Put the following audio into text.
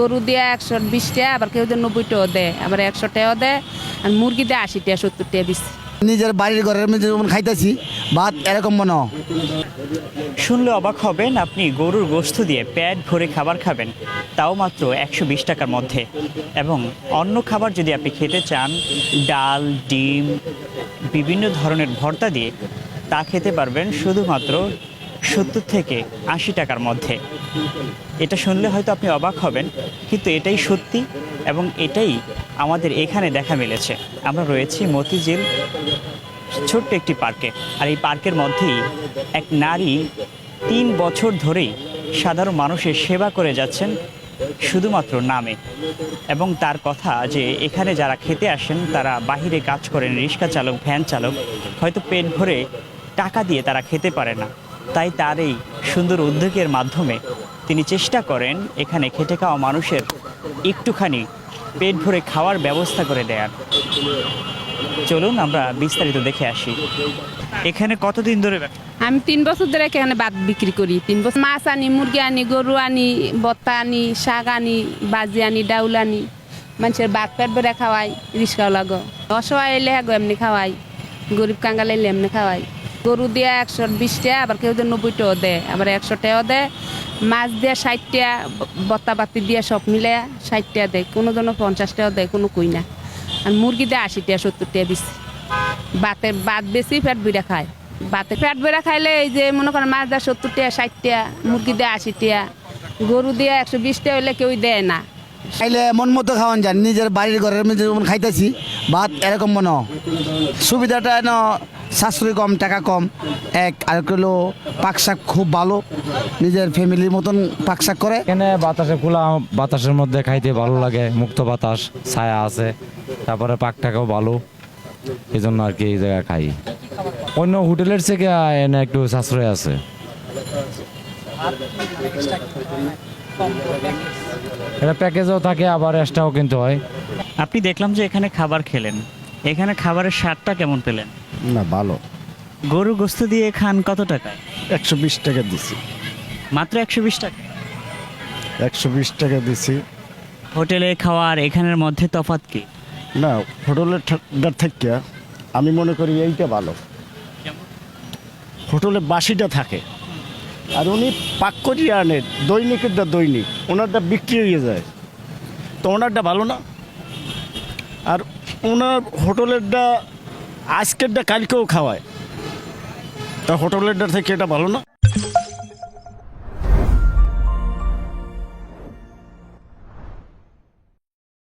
গরু দিয়ে একশো বিশ টাকা আবার কেউ দিয়ে নব্বই টাকাও দেয় আবার একশো টাকাও দেয় আর মুরগি দিয়ে আশি টাকা সত্তর টাকা বেশি। নিজের বাড়ির ঘরের মধ্যে যেমন খাইতেছি ভাত এরকম মনে শুনলে অবাক হবেন আপনি গরুর গোস্ত দিয়ে পেট ভরে খাবার খাবেন তাও মাত্র একশো বিশ টাকার মধ্যে। এবং অন্য খাবার যদি আপনি খেতে চান ডাল ডিম বিভিন্ন ধরনের ভর্তা দিয়ে তা খেতে পারবেন শুধুমাত্র সত্তর থেকে আশি টাকার মধ্যে। এটা শুনলে হয়তো আপনি অবাক হবেন, কিন্তু এটাই সত্যি এবং এটাই আমাদের এখানে দেখা মিলেছে। আমরা রয়েছি মতিঝিল ছোট্ট একটি পার্কে, আর এই পার্কের মধ্যেই এক নারী তিন বছর ধরেই সাধারণ মানুষের সেবা করে যাচ্ছেন শুধুমাত্র নামে এবং তার কথা যে এখানে যারা খেতে আসেন, তারা বাহিরে কাজ করেন, রিক্সা চালক, ভ্যান চালক, হয়তো পেট ভরে টাকা দিয়ে তারা খেতে পারে না। তাই তার এই সুন্দর উদ্যোগের মাধ্যমে তিনি চেষ্টা করেন এখানে খেটে খাওয়া মানুষের একটুখানি পেট ভরে খাওয়ার ব্যবস্থা করে দেয়ার। চলুন আমরা বিস্তারিত দেখে আসি। এখানে কতদিন ধরে? আমি তিন বছর ধরে এখানে ভাত বিক্রি করি। তিন বছর মাছ আনি, মুরগি আনি, গরু আনি, বত্তা আনি, শাক আনি, বাজি আনি, ডাউল আনি। মানুষের ভাত পেট ভরে খাওয়াই রিক্সাও লাগো। অসহায় এলে হ্যাঁ এমনি খাওয়াই। গরিব কাঙ্গাল এলে এমনি খাওয়াই। গরু দিয়ে একশো বিশ টাকা, আবার কেউ নব্বই টাকাও দেয়, আবার একশো টাকাও দেয় মাছ দিয়ে ষাটটা বতা বাতি দিয়ে সব মিলে ষাটটা দেয়, কোনো জন্য পঞ্চাশটাও দেয়, কোনো কই না। আর মুরগি দেয় আশিটা, সত্তরটা সত্তর বেশি। বাতে বাত বেশি ফ্যাট বেড়া খায়। বাতে ফ্যাট বেড়া খাইলে এই যে মনে করেন মাছ দেয় সত্তরটা, ষাটটা, মুরগি দেয় আশিটা, গরু দিয়ে একশো বিশটা হইলে কেউ দেয় না। খাইলে মন মতো খাওয়ান যান, নিজের বাড়ির ঘরের মধ্যে যেমন খাইতেছি, ভাত এরকম মনে সুবিধাটা ন সাশ্রয় কম, টাকা কম। এক আর হলো পাক শাক খুব ভালো, নিজের ফ্যামিলির মতন পাক শাক করে। এখানে বাতাসে খোলা, বাতাসের মধ্যে খাইতে ভালো লাগে, মুক্ত বাতাস, ছায়া আছে, তারপরে পাকটাকেও ভালো। এই জন্য আর কি এই জায়গায় খাই। অন্য হোটেলের থেকে এনে একটু সাশ্রয় আছে। এটা প্যাকেজও থাকে আবার এক্সট্রাও কিনতে হয়। আপনি দেখলাম যে এখানে খাবার খেলেন। এখানে খাবারের স্বাদটা কেমন পেলেন? না ভালো। গরু গোস্ত দিয়ে খান কত টাকায় একশো বিশ টাকা দিছি। মাত্র একশো বিশ টাকা? একশো বিশ টাকা দিছি। হোটেলে খাওয়ার এখানের মধ্যে তফাৎ কি? না হোটেলের থেকে আমি মনে করি এইটা ভালো। হোটেলে বাসিটা থাকে। আর উনি পাক করি আনে দৈনিকেরটা দৈনিক, ওনারটা বিক্রি হয়ে যায়। তো ওনারটা ভালো না? আর ওনার হোটেলেরটা, আজকেরটা কালকেও খাওয়ায়। তা হোটেলেরটা থেকে এটা ভালো না?